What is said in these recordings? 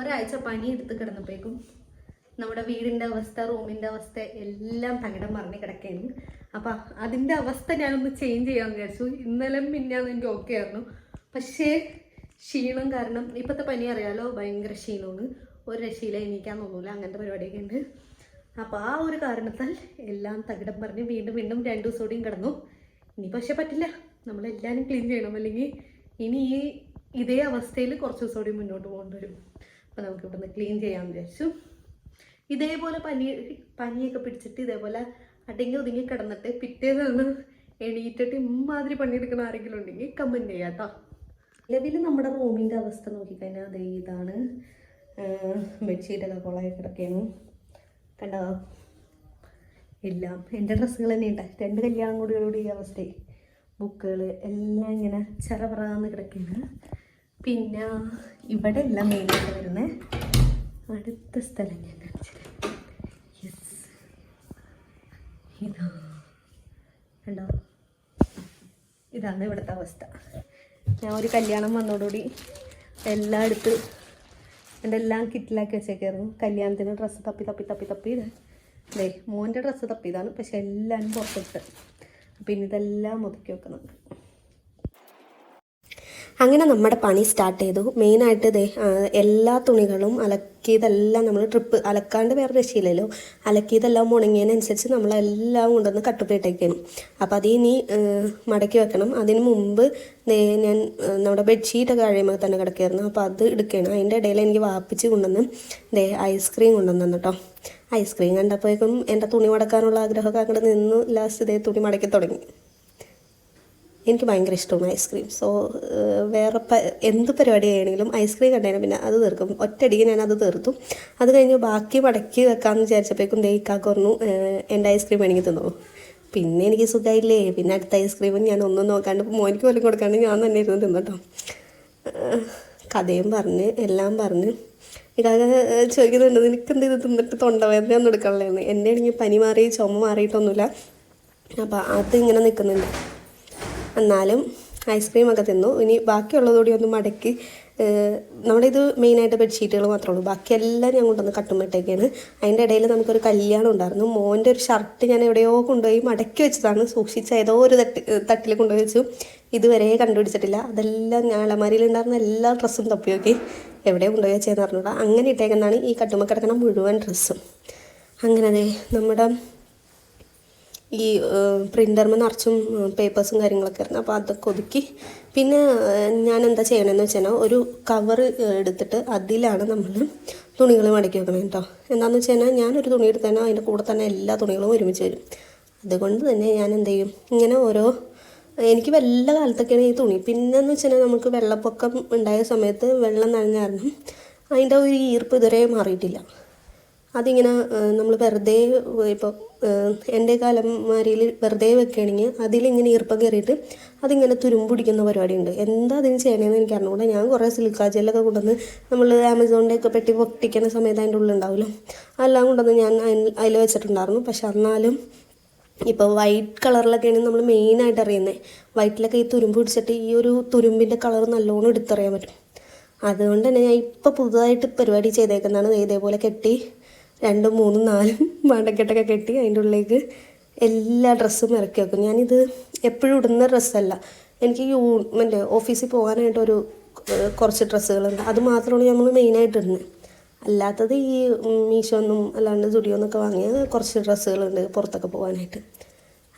ഒരാഴ്ച പനി എടുത്ത് കിടന്നപ്പോഴേക്കും നമ്മുടെ വീടിന്റെ അവസ്ഥ റൂമിന്റെ അവസ്ഥ എല്ലാം തകിടം മറിഞ്ഞ് കിടക്കുകയാണ്. അപ്പം അതിന്റെ അവസ്ഥ ഞാനൊന്ന് ചേഞ്ച് ചെയ്യാമെന്ന് വിചാരിച്ചു. ഇന്നലെ മിന്നാന്ന് എനിക്ക് ഓക്കെ ആയിരുന്നു. പക്ഷേ ക്ഷീണം കാരണം ഇപ്പോഴത്തെ പനി അറിയാലോ ഭയങ്കര ക്ഷീണമാണ്. ഒരു രക്ഷയില എണീക്കാൻ തോന്നൂല അങ്ങനത്തെ പരിപാടിയൊക്കെ ഉണ്ട്. അപ്പോൾ ആ ഒരു കാരണത്താൽ എല്ലാം തകിടം പറഞ്ഞ് വീണ്ടും വീണ്ടും രണ്ട് ദിവസം കൂടിയും കിടന്നു. ഇനി പക്ഷേ പറ്റില്ല. നമ്മളെല്ലാവരും ക്ലീൻ ചെയ്യണം. അല്ലെങ്കിൽ ഇനി ഈ ഇതേ അവസ്ഥയിൽ കുറച്ച് ദിവസം കൂടി മുന്നോട്ട് പോകേണ്ടി വരും. അപ്പോൾ നമുക്ക് ഇവിടുന്ന് ക്ലീൻ ചെയ്യാൻ വിചാരിച്ചു. ഇതേപോലെ പനി പനിയൊക്കെ പിടിച്ചിട്ട് ഇതേപോലെ അടങ്ങി ഒതുങ്ങി കിടന്നിട്ട് പിറ്റേന്ന് എണീറ്റിട്ട് ഇമ്മാതിരി പണിയെടുക്കുന്ന ആരെങ്കിലും ഉണ്ടെങ്കിൽ കമന്റ് ചെയ്യാം കേട്ടോ. നിലവിൽ നമ്മുടെ റൂമിന്റെ അവസ്ഥ നോക്കിക്കഴിഞ്ഞാൽ അതേ ഇതാണ്. ബെഡ്ഷീറ്റൊക്കെ കുളമായി കിടക്കുകയാണ്. കണ്ടോ? എല്ലാം. എന്റെ ഡ്രസ്സുകൾ തന്നെ ഉണ്ട്. രണ്ട് കല്യാണം കൂടിയോടുകൂടി ഈ അവസ്ഥയായി ബുക്കുകൾ എല്ലാം ഇങ്ങനെ ചെറപറാന്ന് കിടക്കുകയാണ്. പിന്നെ ഇവിടെ എല്ലാം മെയിനായിട്ട് വരുന്നത് അടുത്ത സ്ഥലം ഞാൻ കാണിച്ചത് യെസ് ഇതാ. കണ്ടോ? ഇതാണ് ഇവിടുത്തെ അവസ്ഥ. ഞാൻ ഒരു കല്യാണം വന്നതോടുകൂടി എല്ലായിടത്ത് എന്റെ എല്ലാം കിറ്റിലാക്കി വെച്ചേക്കായിരുന്നു. കല്യാണത്തിന് ഡ്രസ്സ് തപ്പി തപ്പി തപ്പി തപ്പി ദേ മോന്റെ ഡ്രസ്സ് തപ്പിയതാണ്. പക്ഷെ എല്ലാവരും പുറത്തിട്ട്. പിന്നെ ഇതെല്ലാം ഒതുക്കി വെക്കുന്നുണ്ട്. അങ്ങനെ നമ്മുടെ പണി സ്റ്റാർട്ട് ചെയ്തു. മെയിനായിട്ട് ദേ എല്ലാ തുണികളും അലക്കിയതെല്ലാം നമ്മൾ ട്രിപ്പ് അലക്കാണ്ട് വേറെ രക്ഷയില്ലല്ലോ. അലക്കിയതെല്ലാം ഉണങ്ങിയതിനനുസരിച്ച് നമ്മളെല്ലാം കൊണ്ടുവന്ന് കട്ടുപ്പിട്ടേക്കാണ് അപ്പോൾ അത് ഇനി മടക്കി വെക്കണം. അതിന് മുമ്പ് ഞാൻ നമ്മുടെ ബെഡ്ഷീറ്റൊക്കെ കഴിയുമ്പോൾ തന്നെ കിടക്കുകയായിരുന്നു അപ്പോൾ അത് എടുക്കുകയാണ് അതിന്റെ ഇടയിൽ എനിക്ക് വാപ്പിച്ച് കൊണ്ടുവന്ന് ദേ ഐസ്ക്രീം കൊണ്ടുവന്നു കേട്ടോ ഐസ്ക്രീം കണ്ടപ്പോഴേക്കും എന്റെ തുണി മടക്കാനുള്ള ആഗ്രഹമൊക്കെ അങ്ങോട്ട് നിന്ന് ലാസ്റ്റ് ഇതേ തുണി മടക്കി തുടങ്ങി. എനിക്ക് ഭയങ്കര ഇഷ്ടമാണ് ഐസ്ക്രീം സോ വേറെ പ എന്ത് പരിപാടി ആയാലും ഐസ്ക്രീം കണ്ടതിന് പിന്നെ അത് തീർക്കും. ഒറ്റയടിക്ക് ഞാൻ അത് തീർത്തു. അത് കഴിഞ്ഞ് ബാക്കി മടക്കി വെക്കാമെന്ന് വിചാരിച്ചപ്പോഴേക്കും ദേ ഇക്കാക്ക് പറഞ്ഞു എന്റെ ഐസ്ക്രീം എനിക്ക് തിന്നോളൂ പിന്നെ എനിക്ക് സുഖമായില്ലേ പിന്നെ അടുത്ത ഐസ്ക്രീമും ഞാൻ ഒന്നും നോക്കാണ്ട് മോനിക്ക് പോലും കൊടുക്കാണ്ട് ഞാൻ തന്നെ ഇരുന്ന് തിന്നട്ടോ കഥയും പറഞ്ഞ് എല്ലാം പറഞ്ഞ്. ഇക്കാക്ക ചോദിക്കുന്നുണ്ട് നിനക്ക് എന്ത് ഇത് തിന്നിട്ട് തൊണ്ടവേദന ഒന്നും എടുക്കാനുള്ളതെന്ന്? എന്റെ ആണെങ്കിൽ പനി മാറി ചുമ മാറിയിട്ടൊന്നുമില്ല. അപ്പോൾ അതിങ്ങനെ നിൽക്കുന്നുണ്ട്. എന്നാലും ഐസ്ക്രീമൊക്കെ തിന്നു. ഇനി ബാക്കിയുള്ളതുകൂടി ഒന്ന് മടക്കി നമ്മുടെ ഇത് മെയിനായിട്ട് ബെഡ്ഷീറ്റുകൾ മാത്രമേ ഉള്ളൂ. ബാക്കിയെല്ലാം ഞാൻ കൊണ്ടുവന്ന് കട്ടുമിട്ടേക്കാണ്. അതിന്റെ ഇടയിൽ നമുക്കൊരു കല്യാണം ഉണ്ടായിരുന്നു. മോന്റെ ഒരു ഷർട്ട് ഞാൻ എവിടെയോ കൊണ്ടുപോയി മടക്കി വെച്ചതാണ്. സൂക്ഷിച്ച ഏതോ ഒരു തട്ടി തട്ടിൽ കൊണ്ടുപോയി വെച്ചു. ഇതുവരെ കണ്ടുപിടിച്ചിട്ടില്ല. അതെല്ലാം ഞാൻ അലമാരിയിൽ ഉണ്ടായിരുന്ന എല്ലാ ഡ്രസ്സും തപ്പി എവിടെ കൊണ്ടുപോയി വെച്ചതെന്ന് പറഞ്ഞൂടാ അങ്ങനെ ഇട്ടേക്കുന്നതാണ് ഈ കട്ടുമ്മ കിടക്കുന്ന മുഴുവൻ ഡ്രസ്സും അങ്ങനെ നമ്മുടെ ഈ പ്രിന്ററിന് നിറച്ചും പേപ്പേഴ്സും കാര്യങ്ങളൊക്കെ ആയിരുന്നു. അപ്പോൾ അതൊക്കെ ഒതുക്കി. പിന്നെ ഞാൻ എന്താ ചെയ്യണമെന്ന് വെച്ചാൽ ഒരു കവർ എടുത്തിട്ട് അതിലാണ് നമ്മൾ തുണികൾ മടക്കി വെക്കണം കേട്ടോ എന്താണെന്ന് വെച്ച് കഴിഞ്ഞാൽ ഞാനൊരു തുണി എടുത്താൽ അതിന്റെ കൂടെ തന്നെ എല്ലാ തുണികളും ഒരുമിച്ച് വരും. അതുകൊണ്ട് തന്നെ ഞാൻ എന്ത് ചെയ്യും ഇങ്ങനെ ഓരോ എനിക്ക് വല്ല കാലത്തൊക്കെയാണ് ഈ തുണി. പിന്നെന്ന് വെച്ചാൽ നമുക്ക് വെള്ളപ്പൊക്കം ഉണ്ടായ സമയത്ത് വെള്ളം നനഞ്ഞ കാരണം അതിന്റെ ഒരു ഈർപ്പ് ഇതുവരെ മാറിയിട്ടില്ല. അതിങ്ങനെ നമ്മൾ വെറുതെ ഇപ്പോൾ എന്റെ കാലമാരിയിൽ വെറുതെ വെക്കുകയാണെങ്കിൽ അതിലിങ്ങനെ ഈർപ്പം കയറിയിട്ട് അതിങ്ങനെ തുരുമ്പുടിക്കുന്ന പരിപാടിയുണ്ട്. എന്താ അതിന് ചെയ്യണമെന്ന് എനിക്ക് അറിഞ്ഞുകൂടെ ഞാൻ കുറേ സിൽക്കാ ജെല്ലൊക്കെ കൊണ്ടുവന്ന് നമ്മൾ ആമസോണിന്റെ ഒക്കെ പെട്ടി പൊട്ടിക്കുന്ന സമയത്ത് അതിന്റെ ഉള്ളിൽ ഉണ്ടാവുമല്ലോ അതെല്ലാം കൊണ്ടുവന്ന് ഞാൻ അതിൽ വെച്ചിട്ടുണ്ടായിരുന്നു. പക്ഷെ എന്നാലും ഇപ്പോൾ വൈറ്റ് കളറിലൊക്കെയാണ് നമ്മൾ മെയിനായിട്ട് അറിയുന്നത് വൈറ്റിലൊക്കെ ഈ തുരുമ്പ് പിടിച്ചിട്ട് ഈ ഒരു തുരുമ്പിന്റെ കളർ നല്ലോണം എടുത്തറിയാൻ പറ്റും. അതുകൊണ്ട് തന്നെ ഞാൻ ഇപ്പോൾ പുതുതായിട്ട് പരിപാടി ചെയ്തേക്കുന്നതാണ്. ഇതേപോലെ കെട്ടി രണ്ടും മൂന്നും നാലും മടക്കെട്ടൊക്കെ കെട്ടി അതിന്റെ ഉള്ളിലേക്ക് എല്ലാ ഡ്രസ്സും ഇറക്കി വെക്കും. ഞാനിത് എപ്പോഴും ഇടുന്ന ഡ്രസ്സല്ല. എനിക്ക് യൂ മറ്റേ ഓഫീസിൽ പോകാനായിട്ടൊരു ഒരു കുറച്ച് ഡ്രസ്സുകളുണ്ട്. അത് മാത്രമാണ് നമ്മൾ മെയിനായിട്ട് ഇടുന്നത്. അല്ലാത്തത് ഈ മീഷോന്നും അല്ലാണ്ട് സുഡിയോന്നൊക്കെ വാങ്ങിയ കുറച്ച് ഡ്രസ്സുകളുണ്ട് പുറത്തൊക്കെ പോകാനായിട്ട്.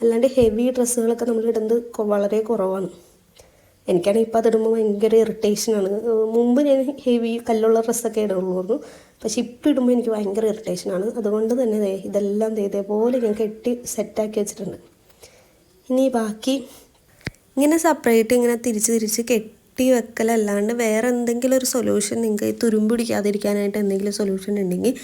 അല്ലാണ്ട് ഹെവി ഡ്രസ്സുകളൊക്കെ നമ്മൾ ഇടുന്നത് വളരെ കുറവാണ്. എനിക്കാണെങ്കിൽ ഇപ്പോൾ അതിടുമ്പോൾ ഭയങ്കര ഇറിറ്റേഷനാണ്. മുമ്പ് ഞാൻ ഹെവി കല്ലുള്ള ഡ്രസ്സൊക്കെ ഇടുള്ളൂ പക്ഷെ ഇപ്പം ഇടുമ്പോൾ എനിക്ക് ഭയങ്കര ഇറിറ്റേഷനാണ് അതുകൊണ്ട് തന്നെ ഇതെല്ലാം ഇതേപോലെ ഞാൻ കെട്ടി സെറ്റാക്കി വെച്ചിട്ടുണ്ട്. ഇനി ബാക്കി ഇങ്ങനെ സെപ്പറേറ്റ് ഇങ്ങനെ തിരിച്ച് തിരിച്ച് കെട്ടി വെക്കലല്ലാണ്ട് വേറെ എന്തെങ്കിലും ഒരു സൊല്യൂഷൻ നിങ്ങൾക്ക് തുരുമ്പ് പിടിക്കാതിരിക്കാനായിട്ട് എന്തെങ്കിലും സൊല്യൂഷൻ ഉണ്ടെങ്കിൽ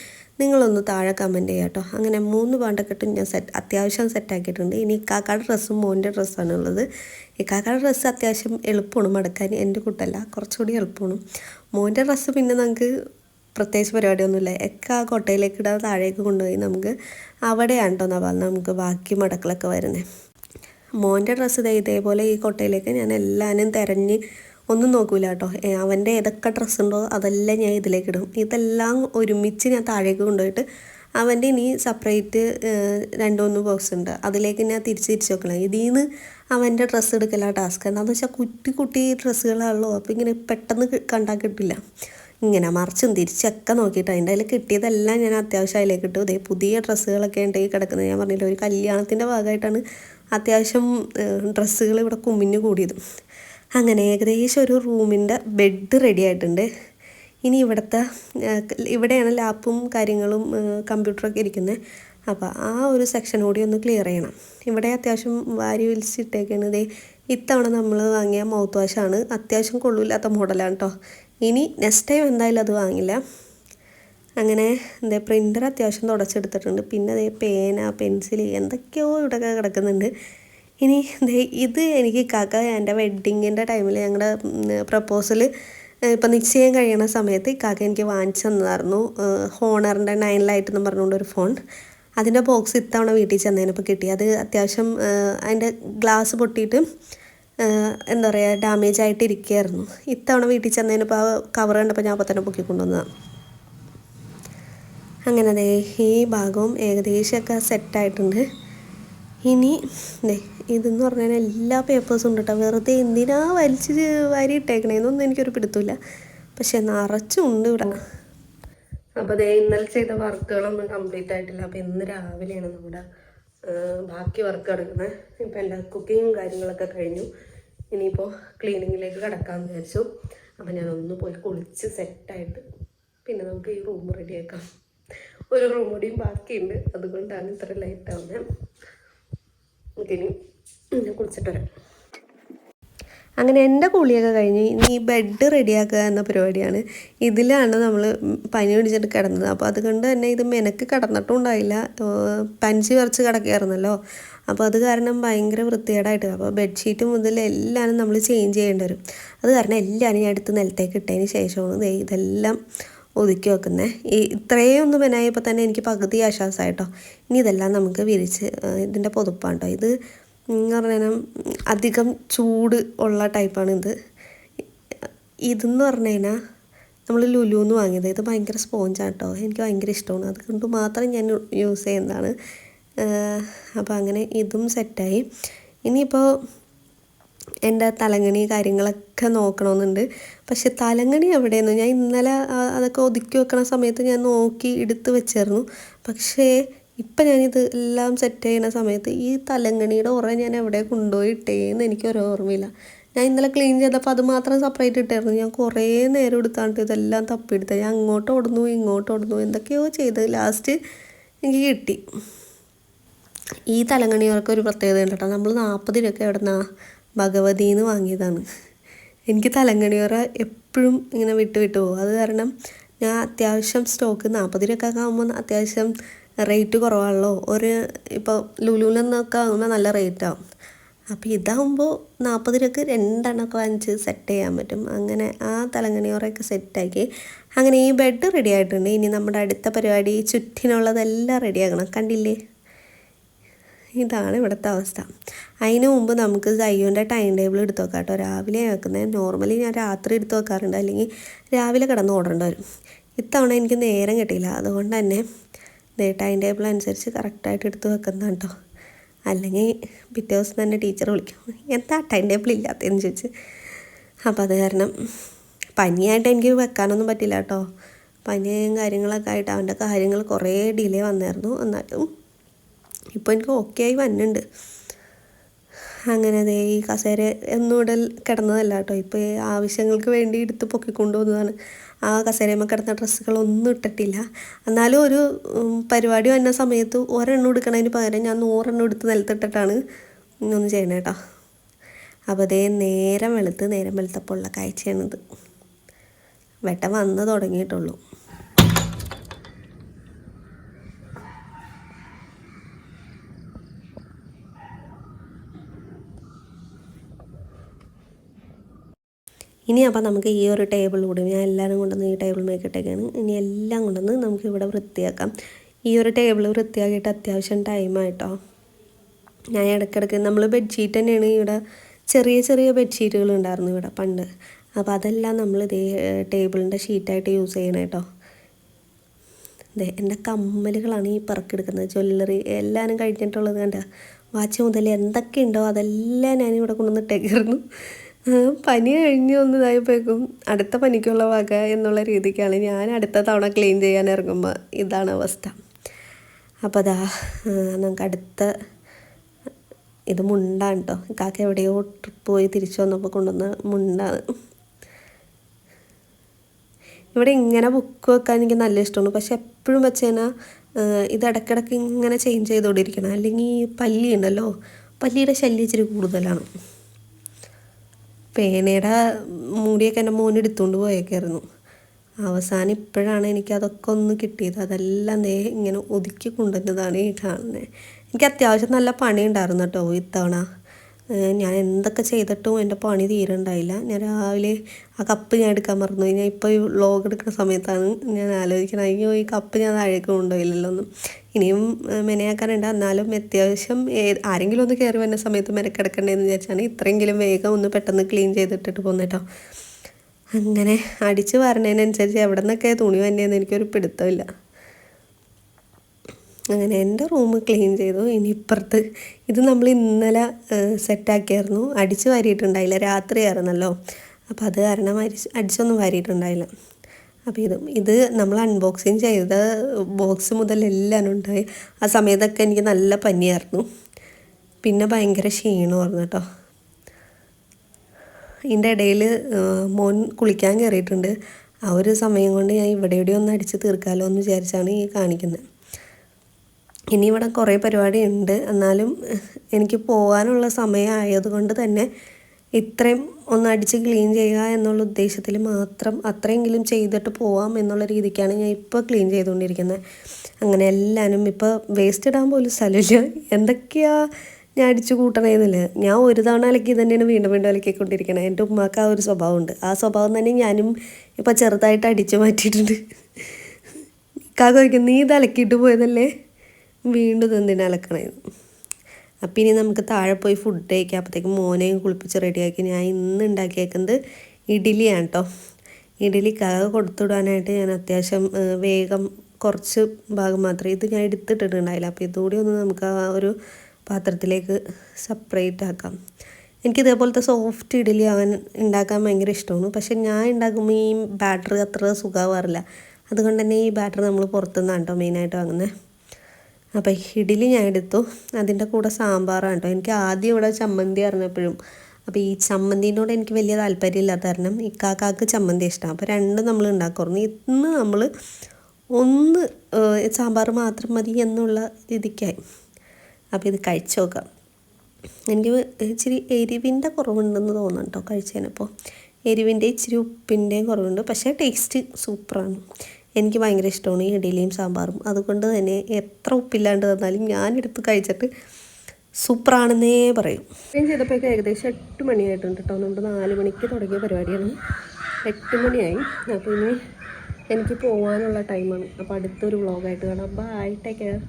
നിങ്ങളൊന്ന് താഴെ കമന്റ് ചെയ്യാം കേട്ടോ. അങ്ങനെ മൂന്ന് പാണ്ടക്കെട്ടും ഞാൻ സെറ്റ് അത്യാവശ്യം സെറ്റാക്കിയിട്ടുണ്ട് ഇനി ഇക്കാക്കാട് ഡ്രസ്സും മോന്റെ ഡ്രസ്സാണ് ഉള്ളത്. ഇക്കാക്കാട് ഡ്രസ്സ് അത്യാവശ്യം എളുപ്പമാണ്. മടക്കാൻ എന്റെ കൂട്ടല്ല. കുറച്ചുകൂടി എളുപ്പമാണ്. മോന്റെ ഡ്രസ്സ് പിന്നെ നമുക്ക് പ്രത്യേകിച്ച് പരിപാടിയൊന്നുമില്ല. ഒക്കെ ആ കൊട്ടയിലേക്ക് ഇടാതെ താഴേക്ക് കൊണ്ടുപോയി നമുക്ക് അവിടെയാണ് കേട്ടോ നവാൽ. നമുക്ക് ബാക്കി മടക്കളൊക്കെ വരുന്നത് മോന്റെ ഡ്രസ്സ് ഇതേ ഇതേപോലെ ഈ കൊട്ടയിലേക്ക് ഞാൻ എല്ലാവരും തിരഞ്ഞ് ഒന്നും നോക്കൂല കേട്ടോ അവന്റെ ഏതൊക്കെ ഡ്രസ്സ് ഉണ്ടോ അതെല്ലാം ഞാൻ ഇതിലേക്ക് ഇടും. ഇതെല്ലാം ഒരുമിച്ച് ഞാൻ താഴേക്ക് കൊണ്ടുപോയിട്ട് അവന്റെ ഇനി സെപ്പറേറ്റ് രണ്ട് മൂന്ന് ബോക്സ് ഉണ്ട്. അതിലേക്ക് ഞാൻ തിരിച്ച് തിരിച്ച് വെക്കണം. ഇതിൽ നിന്ന് അവന്റെ ഡ്രസ്സ് എടുക്കല ടാസ്ക് എന്താണെന്ന് വെച്ചാൽ കുട്ടി കുട്ടി ഡ്രസ്സുകളാണല്ലോ അപ്പോൾ ഇങ്ങനെ പെട്ടെന്ന് കണ്ടാൽ കിട്ടില്ല. ഇങ്ങനെ മറിച്ചും തിരിച്ചൊക്കെ നോക്കിയിട്ട് അതിന്റെ അതിൽ കിട്ടിയതെല്ലാം ഞാൻ അത്യാവശ്യം അതിലേക്ക് ഇട്ടു. ഇതേ പുതിയ ഡ്രസ്സുകളൊക്കെ ഉണ്ട് കിടക്കുന്നത് ഞാൻ പറഞ്ഞില്ല ഒരു കല്യാണത്തിന്റെ ഭാഗമായിട്ടാണ് അത്യാവശ്യം ഡ്രസ്സുകൾ ഇവിടെ കുമിഞ്ഞു കൂടിയത്. അങ്ങനെ ഏകദേശം ഒരു റൂമിന്റെ ബെഡ് റെഡി ആയിട്ടുണ്ട്. ഇനി ഇവിടുത്തെ ഇവിടെയാണ് ലാപ്പും കാര്യങ്ങളും കമ്പ്യൂട്ടറൊക്കെ ഇരിക്കുന്നത് അപ്പോൾ ആ ഒരു സെക്ഷൻ കൂടി ഒന്ന് ക്ലിയർ ചെയ്യണം. ഇവിടെ അത്യാവശ്യം വാരി വലിച്ചിട്ടേക്കാണ്. ഇതേ ഇത്തവണ നമ്മൾ വാങ്ങിയ മൗത്ത് വാഷാണ് അത്യാവശ്യം കൊള്ളില്ലാത്ത മോഡലാണ് കേട്ടോ ഇനി നെക്സ്റ്റ് ടൈം എന്തായാലും അത് വാങ്ങില്ല. അങ്ങനെ എന്താ പ്രിന്റർ അത്യാവശ്യം തുടച്ചെടുത്തിട്ടുണ്ട്. പിന്നെ അതേ പേന പെൻസിൽ എന്തൊക്കെയോ ഇവിടെയൊക്കെ കിടക്കുന്നുണ്ട്. ഇനി ഇത് എനിക്ക് കാക്ക എന്റെ വെഡ്ഡിങ്ങിന്റെ ടൈമിൽ ഞങ്ങളുടെ പ്രപ്പോസൽ ഇപ്പം നിശ്ചയം കഴിയണ സമയത്ത് കാക്ക എനിക്ക് വാങ്ങിച്ചു തന്നതായിരുന്നു. ഹോണറിന്റെ നയൻ ലൈറ്റ് എന്ന് പറഞ്ഞുകൊണ്ട് ഒരു ഫോൺ അതിന്റെ ബോക്സ് ഇത്തവണ വീട്ടിൽ ചെന്നതിനപ്പോൾ കിട്ടി. അത് അത്യാവശ്യം അതിന്റെ ഗ്ലാസ് പൊട്ടിയിട്ട് എന്താ പറയുക ഡാമേജ് ആയിട്ട് ഇരിക്കുകയായിരുന്നു ഇത്തവണ വീട്ടിൽ ചെന്നതിനിപ്പോൾ ആ കവർ കണ്ടപ്പോൾ ഞാൻ അപ്പോൾ തന്നെ പൊക്കി കൊണ്ടുവന്നതാണ് അങ്ങനെ ദേ ഈ ഭാഗവും ഏകദേശമൊക്കെ സെറ്റായിട്ടുണ്ട് ഇനി ഇതെന്ന് പറഞ്ഞാൽ എല്ലാ പേപ്പേഴ്സും ഉണ്ട് കേട്ടോ വെറുതെ എന്തിനാ വലിച്ച് വാരി ഇട്ടേക്കണേന്നൊന്നും എനിക്കൊരു പിടുത്തമില്ല പക്ഷെ നിറച്ചും ഉണ്ട് ഇവിടെ. അപ്പോൾ ദേ ഇന്നലെ ചെയ്ത വർക്കുകളൊന്നും കംപ്ലീറ്റ് ആയിട്ടില്ല. അപ്പോൾ ഇന്ന് രാവിലെയാണ് നമ്മുടെ ബാക്കി വർക്ക് നടക്കുന്നത് ഇപ്പം എല്ലാ കുക്കിങ്ങും കാര്യങ്ങളൊക്കെ കഴിഞ്ഞു. ഇനിയിപ്പോൾ ക്ലീനിങ്ങിലേക്ക് കിടക്കാമെന്ന് വിചാരിച്ചു. അപ്പോൾ ഞാനൊന്ന് പോയി കുളിച്ച് സെറ്റായിട്ട് പിന്നെ നമുക്ക് ഈ റൂം റെഡിയാക്കാം ഒരു റൂം കൂടിയും ബാക്കിയുണ്ട്. അതുകൊണ്ടാണ് ഇത്ര ലൈറ്റ് ആവുന്നത് നമുക്കിനി കുളിച്ചിട്ട് വരാം. അങ്ങനെ എന്റെ കുളിയൊക്കെ കഴിഞ്ഞ് ഇനി ബെഡ് റെഡിയാക്കുക എന്ന പരിപാടിയാണ്. ഇതിലാണ് നമ്മൾ പനി പിടിച്ചിട്ട് കിടന്നത്. അപ്പോൾ അതുകൊണ്ട് തന്നെ ഇത് മെനക്ക് കിടന്നിട്ടും ഉണ്ടായില്ല. പനിച്ച് വിറച്ച് കിടക്കുകയായിരുന്നല്ലോ. അപ്പോൾ അത് കാരണം ഭയങ്കര വൃത്തികേടായിട്ട്. അപ്പോൾ ബെഡ്ഷീറ്റ് മുതൽ എല്ലാം നമ്മൾ ചേഞ്ച് ചെയ്യേണ്ടി വരും. അത് കാരണം എല്ലാം ഞാൻ എടുത്ത് നിലത്തേക്ക് ഇട്ടതിന് ശേഷമാണ് ഇതെല്ലാം ഒതുക്കി വെക്കുന്നത് ഈ ഇത്രയും ഒന്ന് മെനായപ്പോൾ തന്നെ എനിക്ക് പകുതി ആശ്വാസമായിട്ടോ. ഇനി ഇതെല്ലാം നമുക്ക് വിരിച്ച് ഇതിന്റെ പൊതുപ്പാണ് കേട്ടോ. ഇത് എന്ന് പറഞ്ഞാൽ അധികം ചൂട് ഉള്ള ടൈപ്പാണ് ഇത് ഇതെന്ന് പറഞ്ഞു കഴിഞ്ഞാൽ നമ്മൾ ലുലുന്ന് വാങ്ങിയത്. ഇത് ഭയങ്കര സ്പോഞ്ചാണ് കേട്ടോ എനിക്ക് ഭയങ്കര ഇഷ്ടമാണ് അതുകൊണ്ട് മാത്രം ഞാൻ യൂസ് ചെയ്യുന്നതാണ്. അപ്പോൾ അങ്ങനെ ഇതും സെറ്റായി ഇനിയിപ്പോൾ എന്റെ തലങ്ങണി കാര്യങ്ങളൊക്കെ നോക്കണമെന്നുണ്ട് പക്ഷെ തലങ്ങണി എവിടെയെന്ന് ഞാൻ ഇന്നലെ അതൊക്കെ ഒതുക്കി വെക്കണ സമയത്ത് ഞാൻ നോക്കി എടുത്ത് വെച്ചായിരുന്നു. പക്ഷേ ഇപ്പം ഞാനിത് എല്ലാം സെറ്റ് ചെയ്യുന്ന സമയത്ത് ഈ തലങ്ങണിയുടെ ഉറ ഞാൻ എവിടെ കൊണ്ടുപോയി ഇട്ടേന്ന് എനിക്കൊരു ഓർമ്മയില്ല. ഞാൻ ഇന്നലെ ക്ലീൻ ചെയ്തപ്പോൾ അത് മാത്രം സെപ്പറേറ്റ് ഇട്ടായിരുന്നു. ഞാൻ കുറേ നേരം എടുത്താണ്ട് ഇതെല്ലാം തപ്പിയെടുത്തത് ഞാൻ അങ്ങോട്ട് ഓടുന്നു ഇങ്ങോട്ട് ഓടുന്നു എന്തൊക്കെയോ ചെയ്ത് ലാസ്റ്റ് എനിക്ക് കിട്ടി. ഈ തലങ്ങണികൾക്ക് ഒരു പ്രത്യേകത ഉണ്ട് കേട്ടോ. നമ്മൾ നാൽപ്പത് രൂപയ്ക്ക് എവിടുന്നാ ഭഗവതിന്ന് വാങ്ങിയതാണ്. എനിക്ക് തലങ്ങണിയോറ എപ്പോഴും ഇങ്ങനെ വിട്ട് വിട്ട് പോകും. അത് കാരണം ഞാൻ അത്യാവശ്യം സ്റ്റോക്ക് നാൽപ്പത് രൂപയൊക്കെ ആകുമ്പോൾ അത്യാവശ്യം റേറ്റ് കുറവാണല്ലോ. ഒരു ഇപ്പോൾ ലുലുവിലൊന്നൊക്കെ ആകുമ്പോൾ നല്ല റേറ്റ് ആവും. അപ്പോൾ ഇതാകുമ്പോൾ നാൽപ്പത് രൂപക്ക് രണ്ടെണ്ണമൊക്കെ വാങ്ങിച്ച് സെറ്റ് ചെയ്യാൻ പറ്റും. അങ്ങനെ ആ തലങ്ങണിയോറൊക്കെ സെറ്റാക്കി അങ്ങനെ ഈ ബെഡ് റെഡി ആയിട്ടുണ്ട്. ഇനി നമ്മുടെ അടുത്ത പരിപാടി ചുറ്റിനുള്ളതെല്ലാം റെഡിയാക്കണം കണ്ടില്ലേ? ഇതാണ് ഇവിടുത്തെ അവസ്ഥ. അതിന് മുമ്പ് നമുക്ക് സയ്യോന്റെ ടൈം ടേബിൾ എടുത്ത് നോക്കാം കേട്ടോ. രാവിലെ വെക്കുന്നത് നോർമലി ഞാൻ രാത്രി എടുത്ത് വെക്കാറുണ്ട്. അല്ലെങ്കിൽ രാവിലെ കിടന്ന് ഓടേണ്ടി വരും. ഇത്തവണ എനിക്ക് നേരം കിട്ടിയില്ല. അതുകൊണ്ട് തന്നെ ടൈം ടേബിൾ അനുസരിച്ച് കറക്റ്റായിട്ട് എടുത്ത് വെക്കുന്നതാണ് കേട്ടോ അല്ലെങ്കിൽ പിറ്റേ ദിവസം തന്നെ ടീച്ചർ വിളിക്കും എന്താ ടൈം ടേബിൾ ഇല്ലാത്തതെന്ന്? ചോദിച്ച്. അപ്പോൾ അത് കാരണം പനിയായിട്ട് എനിക്ക് വെക്കാനൊന്നും പറ്റില്ല കേട്ടോ പനിയും കാര്യങ്ങളൊക്കെ ആയിട്ട് അവന്റെ കാര്യങ്ങൾ കുറേ ഡിലേ വന്നായിരുന്നു. എന്നാലും ഇപ്പോൾ എനിക്ക് ഓക്കെ ആയി വന്നിട്ടുണ്ട് അങ്ങനെ ദേ ഈ കസേര ഒന്നുകൂടെ കിടന്നതല്ല കേട്ടോ ഇപ്പോൾ ആവശ്യങ്ങൾക്ക് വേണ്ടി എടുത്ത് പൊക്കിക്കൊണ്ടുവന്നതാണ് ആ കസേരയമ്മ കിടന്ന ഡ്രസ്സുകളൊന്നും ഇട്ടിട്ടില്ല. എന്നാലും ഒരു പരിപാടി വന്ന സമയത്ത് ഒരെണ്ണം എടുക്കണതിന് പകരം ഞാൻ നൂറെണ്ണം എടുത്ത് നിലത്തിട്ടിട്ടാണ് ഇന്നൊന്ന് ചെയ്യണേ കേട്ടോ അപ്പോൾ അതേ നേരം വെളുത്ത് നേരം വെളുത്തപ്പോൾ ഉള്ള കാഴ്ചയാണിത്. വെട്ടം വന്ന് തുടങ്ങിയിട്ടുള്ളൂ. ഇനി അപ്പോൾ നമുക്ക് ഈ ഒരു ടേബിൾ കൂടി ഞാൻ എല്ലാവരും കൊണ്ടുവന്ന് ഈ ടേബിൾ മേക്കിട്ടേക്കാണ് ഇനി എല്ലാം കൊണ്ടുവന്ന് നമുക്ക് ഇവിടെ വൃത്തിയാക്കാം. ഈ ഒരു ടേബിൾ വൃത്തിയാക്കിയിട്ട് അത്യാവശ്യം ടൈമായിട്ടോ ഞാൻ ഇടയ്ക്കിടയ്ക്ക് നമ്മൾ ബെഡ്ഷീറ്റ് തന്നെയാണ് ഇവിടെ ചെറിയ ചെറിയ ബെഡ്ഷീറ്റുകൾ ഉണ്ടായിരുന്നു ഇവിടെ പണ്ട്. അപ്പോൾ അതെല്ലാം നമ്മൾ ഇതേ ടേബിളിന്റെ ഷീറ്റായിട്ട് യൂസ് ചെയ്യണം കേട്ടോ അതെ എന്റെ കമ്മലുകളാണ് ഈ പറക്കെടുക്കുന്നത് ജ്വല്ലറി എല്ലാവരും കഴിഞ്ഞിട്ടുള്ളത് കണ്ട. വാച്ച് മുതൽ എന്തൊക്കെ ഉണ്ടോ അതെല്ലാം ഞാനിവിടെ കൊണ്ടുവന്നിട്ടേക്കായിരുന്നു പനി കഴിഞ്ഞ് ഒന്നിതായപ്പോഴേക്കും അടുത്ത പനിക്കുള്ള വക എന്നുള്ള രീതിക്കാണ് ഞാൻ അടുത്ത തവണ ക്ലീൻ ചെയ്യാൻ ഇറങ്ങുമ്പോൾ ഇതാണ് അവസ്ഥ. അപ്പോൾ അതാ നമുക്ക് അടുത്ത ഇത് മുണ്ടാണ് കേട്ടോ കാക്ക എവിടെയോ ട്രിപ്പ് പോയി തിരിച്ചു വന്നപ്പോൾ കൊണ്ടുവന്ന മുണ്ടാണ്. ഇവിടെ ഇങ്ങനെ ബുക്ക് വെക്കാൻ എനിക്ക് നല്ല ഇഷ്ടമാണ്. പക്ഷെ എപ്പോഴും വെച്ച് കഴിഞ്ഞാൽ ഇത് ഇടയ്ക്കിടയ്ക്ക് ഇങ്ങനെ ചേഞ്ച് ചെയ്തുകൊണ്ടിരിക്കണം അല്ലെങ്കിൽ പല്ലി ഉണ്ടല്ലോ പല്ലിയുടെ ശല്യം ഇച്ചിരി കൂടുതലാണ്. പേനയുടെ മൂടിയൊക്കെ എന്റെ മോൻ എടുത്തുകൊണ്ട് പോയേക്കായിരുന്നു. അവസാനം ഇപ്പോഴാണ് എനിക്ക് അതൊക്കെ ഒന്ന് കിട്ടിയത്. അതെല്ലാം ദേ ഇങ്ങനെ ഒതുക്കി കൊണ്ടുവന്നതാണ് ഈ കാണുന്നത് എനിക്ക് അത്യാവശ്യം നല്ല പണി ഉണ്ടായിരുന്നു കേട്ടോ ഇത്തവണ. ഞാൻ എന്തൊക്കെ ചെയ്തിട്ടും എന്റെ പണി തീരണ്ടായില്ല ഞാൻ രാവിലെ ആ കപ്പ് ഞാൻ എടുക്കാൻ മറന്നു ഞാൻ ഇപ്പോൾ ഈ വ്ളോഗ് എടുക്കുന്ന സമയത്താണ് ഞാൻ ആലോചിക്കണം അയ്യോ ഈ കപ്പ് ഞാൻ താഴേക്ക് കൊണ്ടുപോയില്ലല്ലോ ഒന്നും ഇനിയും മെനയാക്കാനുണ്ട്. എന്നാലും അത്യാവശ്യം ആരെങ്കിലും ഒന്ന് കയറി വരുന്ന സമയത്ത് മെനക്കെടുക്കണ്ടേന്ന് വിചാരിച്ചാണ് ഇത്രയെങ്കിലും വേഗം ഒന്ന് പെട്ടെന്ന് ക്ലീൻ ചെയ്തിട്ടിട്ട് പോന്നേട്ടോ അങ്ങനെ അടിച്ച് പറഞ്ഞതിനനുസരിച്ച് എവിടെ നിന്നൊക്കെ തുണി വന്നതെന്ന് എനിക്കൊരു പിടുത്തമില്ല. അങ്ങനെ എന്റെ റൂം ക്ലീൻ ചെയ്തു. ഇനി ഇപ്പുറത്ത് ഇത് നമ്മൾ ഇന്നലെ സെറ്റാക്കിയായിരുന്നു അടിച്ച് വാരിയിട്ടുണ്ടായില്ല. രാത്രിയായിരുന്നല്ലോ അപ്പോൾ അത് കാരണം അരിച്ച് അടിച്ചൊന്നും വാരിയിട്ടുണ്ടായില്ല. അപ്പോൾ ഇത് ഇത് നമ്മൾ അൺബോക്സിങ് ചെയ്ത ബോക്സ് മുതൽ എല്ലാം ഉണ്ടായി. ആ സമയത്തൊക്കെ എനിക്ക് നല്ല പനിയായിരുന്നു. പിന്നെ ഭയങ്കര ക്ഷീണമായിരുന്നു കേട്ടോ. ഇതിന്റെ ഇടയിൽ മോൻ കുളിക്കാൻ കയറിയിട്ടുണ്ട്. ആ ഒരു സമയം കൊണ്ട് ഞാൻ ഇവിടെ ഇവിടെ ഒന്ന് അടിച്ച് തീർക്കാമല്ലോ എന്ന് വിചാരിച്ചാണ് ഈ കാണിക്കുന്നത് ഇനി ഇവിടെ കുറേ പരിപാടി ഉണ്ട് എന്നാലും എനിക്ക് പോകാനുള്ള സമയമായതുകൊണ്ട് തന്നെ ഇത്രയും ഒന്ന് അടിച്ച് ക്ലീൻ ചെയ്യുക എന്നുള്ള ഉദ്ദേശത്തിൽ മാത്രം അത്രയെങ്കിലും ചെയ്തിട്ട് പോവാം എന്നുള്ള രീതിക്കാണ് ഞാൻ ഇപ്പോൾ ക്ലീൻ ചെയ്തുകൊണ്ടിരിക്കുന്നത്. അങ്ങനെ എല്ലാവരും ഇപ്പോൾ വേസ്റ്റ് ഇടാൻ പോലും സ്ഥലമില്ല. എന്തൊക്കെയാ ഞാൻ അടിച്ചു കൂട്ടണേന്നില്ല. ഞാൻ ഒരു തവണ അലക്കി തന്നെയാണ് വീണ്ടും വീണ്ടും അലക്കിക്കൊണ്ടിരിക്കണത് എന്റെ ഉമ്മാക്ക് ആ ഒരു സ്വഭാവമുണ്ട്. ആ സ്വഭാവം തന്നെ ഞാനും ഇപ്പോൾ ചെറുതായിട്ട് അടിച്ചു മാറ്റിയിട്ടുണ്ട്. കാക്ക നീ ഇത് അലക്കിയിട്ട് പോയതല്ലേ? വീണ്ടും എന്തിനാ അലക്കണേന്ന് അപ്പം ഇനി നമുക്ക് താഴെ പോയി ഫുഡ് കഴിക്കാം. അപ്പോഴത്തേക്കും മോനെയും കുളിപ്പിച്ച് റെഡിയാക്കി ഞാൻ ഇന്ന് ഉണ്ടാക്കിയേക്കുന്നത് ഇഡ്ഡലിയാണ് കേട്ടോ ഇഡ്ഡലി കാക കൊടുത്തുവിടാനായിട്ട് ഞാൻ അത്യാവശ്യം വേഗം കുറച്ച് ഭാഗം മാത്രമേ ഇത് ഞാൻ എടുത്തിട്ടുണ്ടായില്ല അപ്പോൾ ഇതുകൂടി ഒന്ന് നമുക്ക് ആ ഒരു പാത്രത്തിലേക്ക് സെപ്പറേറ്റ് ആക്കാം. എനിക്ക് ഇതേപോലത്തെ സോഫ്റ്റ് ഇഡ്ഡലി അവൻ ഉണ്ടാക്കാൻ ഭയങ്കര ഇഷ്ടമാണ്. പക്ഷെ ഞാൻ ഉണ്ടാക്കുമ്പോൾ ഈ ബാറ്റർ അത്ര സുഖമാവാറില്ല. അതുകൊണ്ട് തന്നെ ഈ ബാറ്റർ നമ്മൾ പുറത്തുനിന്നാണ് കേട്ടോ മെയിനായിട്ട് വാങ്ങുന്നത് അപ്പോൾ ഇഡ്ഡലി ഞാൻ എടുത്തു. അതിന്റെ കൂടെ സാമ്പാറാണ് കേട്ടോ. എനിക്ക് ആദ്യം ഇവിടെ ചമ്മന്തി അറിഞ്ഞപ്പോഴും അപ്പോൾ ഈ ചമ്മന്തിനോട് എനിക്ക് വലിയ താല്പര്യമില്ലാത്ത കാരണം ഇക്കാക്കാക്ക് ചമ്മന്തി ഇഷ്ടമാണ്. അപ്പോൾ രണ്ടും നമ്മൾ ഉണ്ടാക്കുമായിരുന്നു. ഇന്ന് നമ്മൾ ഒന്ന് സാമ്പാർ മാത്രം മതി എന്നുള്ള രീതിക്കായി. അപ്പോൾ ഇത് കഴിച്ചു നോക്കാം. എനിക്ക് ഇച്ചിരി എരിവിന്റെ കുറവുണ്ടെന്ന് തോന്നുന്നു കേട്ടോ കഴിച്ചതിനപ്പോൾ എരിവിന്റെ ഇച്ചിരി ഉപ്പിന്റെയും കുറവുണ്ട്. പക്ഷേ ടേസ്റ്റ് സൂപ്പറാണ്. എനിക്ക് ഭയങ്കര ഇഷ്ടമാണ് ഈ ഇഡലിയും സാമ്പാറും. അതുകൊണ്ട് തന്നെ എത്ര ഉപ്പില്ലാണ്ട് തന്നാലും ഞാനെടുത്ത് കഴിച്ചിട്ട് സൂപ്പറാണെന്നേ പറയും. ഞാൻ ചെയ്തപ്പോഴേക്ക് ഏകദേശം എട്ട് മണിയായിട്ടുണ്ട് കേട്ടോ. നമ്മുടെ നാല് മണിക്ക് തുടങ്ങിയ പരിപാടിയാണ്. എട്ട് മണിയായി. അപ്പോൾ ഇനി എനിക്ക് പോകാനുള്ള ടൈമാണ്. അപ്പോൾ അടുത്തൊരു വ്ളോഗായിട്ട് കാണാം. Bye take care